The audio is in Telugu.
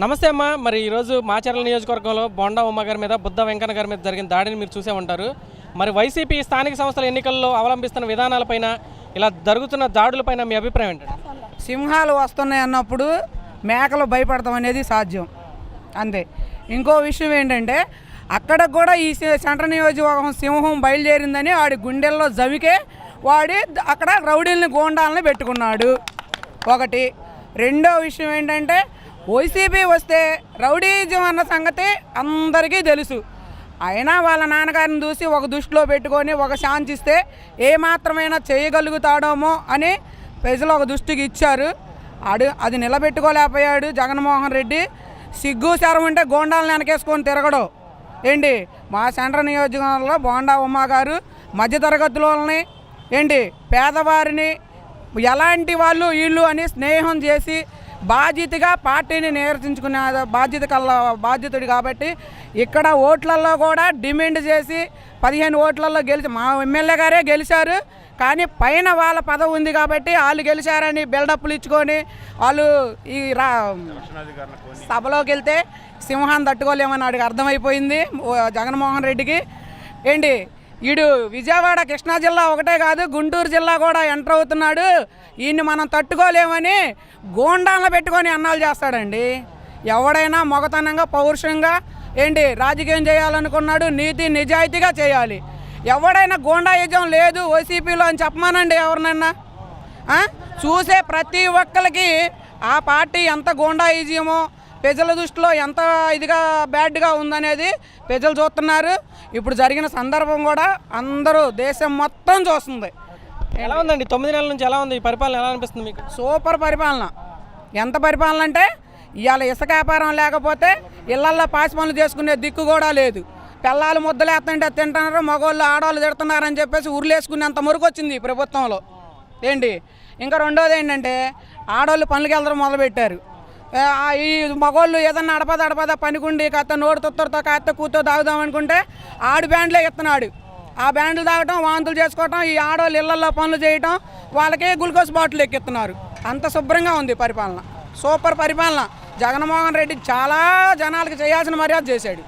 నమస్తే అమ్మా. మరి ఈరోజు మాచర్ల నియోజకవర్గంలో బొండా ఉమ్మ గారి మీద బుద్ధ వెంకన్న గారి మీద జరిగిన దాడిని మీరు చూసే ఉంటారు. మరి వైసీపీ స్థానిక సంస్థల ఎన్నికల్లో అవలంబిస్తున్న విధానాలపైన ఇలా జరుగుతున్న దాడులపైన మీ అభిప్రాయం ఏంటంటే సింహాలు వస్తున్నాయి అన్నప్పుడు మేకలు భయపడతాం అనేది సాధ్యం. అంతే. ఇంకో విషయం ఏంటంటే అక్కడ కూడా ఈ సి- సెంట్రల్ నియోజకవర్గం సింహం బయలుదేరిందని వాడి గుండెల్లో జమికే వాడి అక్కడ రౌడీల్ని గోండాలని పెట్టుకున్నాడు. ఒకటి. రెండో విషయం ఏంటంటే వైసీపీ వస్తే రౌడీజం అన్న సంగతి అందరికీ తెలుసు. అయినా వాళ్ళ నాన్నగారిని చూసి ఒక దృష్టిలో పెట్టుకొని ఒక శాంతిస్తే ఏ మాత్రమైనా చేయగలుగుతాడోమో అని ప్రజలు ఒక దృష్టికి ఇచ్చారు. అడు అది నిలబెట్టుకోలేకపోయాడు జగన్మోహన్ రెడ్డి. సిగ్గు శరం ఉంటే గోండాలను వెనకేసుకొని తిరగడం. ఏంటి? మా సెంట్రల్ నియోజకవర్గంలో బోండా ఉమ్మ గారు మధ్యతరగతులని ఏంటి? పేదవారిని ఎలాంటి వాళ్ళు వీళ్ళు అని స్నేహం చేసి బాధ్యతగా పార్టీని నేర్చించుకునే బాధ్యత కల్లా బాధ్యతుడు కాబట్టి ఇక్కడ ఓట్లలో కూడా డిమాండ్ చేసి పదిహేను ఓట్లలో గెలిచి మా ఎమ్మెల్యే గారే గెలిచారు. కానీ పైన వాళ్ళ పదవి ఉంది కాబట్టి వాళ్ళు గెలిచారని బిల్డప్లు ఇచ్చుకొని వాళ్ళు ఈ రా సభలోకి వెళ్తే సింహాన్ని తట్టుకోలేమని వాడికి అర్థమైపోయింది. జగన్మోహన్ రెడ్డికి. ఏంటి? వీడు విజయవాడ కృష్ణా జిల్లా ఒకటే కాదు గుంటూరు జిల్లా కూడా ఎంటర్ అవుతున్నాడు. ఈయన్ని మనం తట్టుకోలేమని గోండాలను పెట్టుకొని అన్నాలు చేస్తాడండి. ఎవడైనా మొగతనంగా పౌరుషంగా ఏంటి రాజకీయం చేయాలనుకున్నాడు నీతి నిజాయితీగా చేయాలి. ఎవడైనా గోండాయుజం లేదు వైసీపీలో అని చెప్పమానండి ఎవరినన్నా. చూసే ప్రతి ఒక్కరికి ఆ పార్టీ ఎంత గోండాయిజమో ప్రజల దృష్టిలో ఎంత ఇదిగా బ్యాడ్గా ఉందనేది ప్రజలు చూస్తున్నారు. ఇప్పుడు జరిగిన సందర్భం కూడా అందరూ దేశం మొత్తం చూస్తుంది. ఎలా ఉందండి? తొమ్మిది నెలల నుంచి ఎలా ఉంది? ఈ పరిపాలన ఎలా అనిపిస్తుంది మీకు? సూపర్ పరిపాలన. ఎంత పరిపాలన అంటే ఇవాళ ఇసుక వ్యాపారం లేకపోతే ఇళ్ళల్లో పాసి పనులు చేసుకునే దిక్కు కూడా లేదు. పిల్లలు ముద్దలేస్తుంటే తింటున్నారు మగవాళ్ళు ఆడవాళ్ళు తిడుతున్నారని చెప్పేసి ఉరులేసుకునేంత మురుకు వచ్చింది ప్రభుత్వంలో. ఏంటి? ఇంకా రెండోది ఏంటంటే ఆడవాళ్ళు పనులకి వెళ్ళడం మొదలుపెట్టారు. ఈ మగవాళ్ళు ఏదన్నా అడపద అడపద పనికుండి కాస్త నోడు తొత్తరితో కాస్త కూతో తాగుదాం అనుకుంటే ఆడు బ్యాండ్లే ఇస్తున్నాడు ఆ బ్యాండ్లు తాగటం వాంతులు చేసుకోవటం ఈ ఆడవాళ్ళు ఇళ్ళలో పనులు చేయటం వాళ్ళకే గ్లూకోజ్ బాటిల్ ఎక్కిస్తున్నారు. అంత శుభ్రంగా ఉంది పరిపాలన. సూపర్ పరిపాలన. జగన్మోహన్ రెడ్డి చాలా జనాలకు చేయాల్సిన మర్యాద చేశాడు.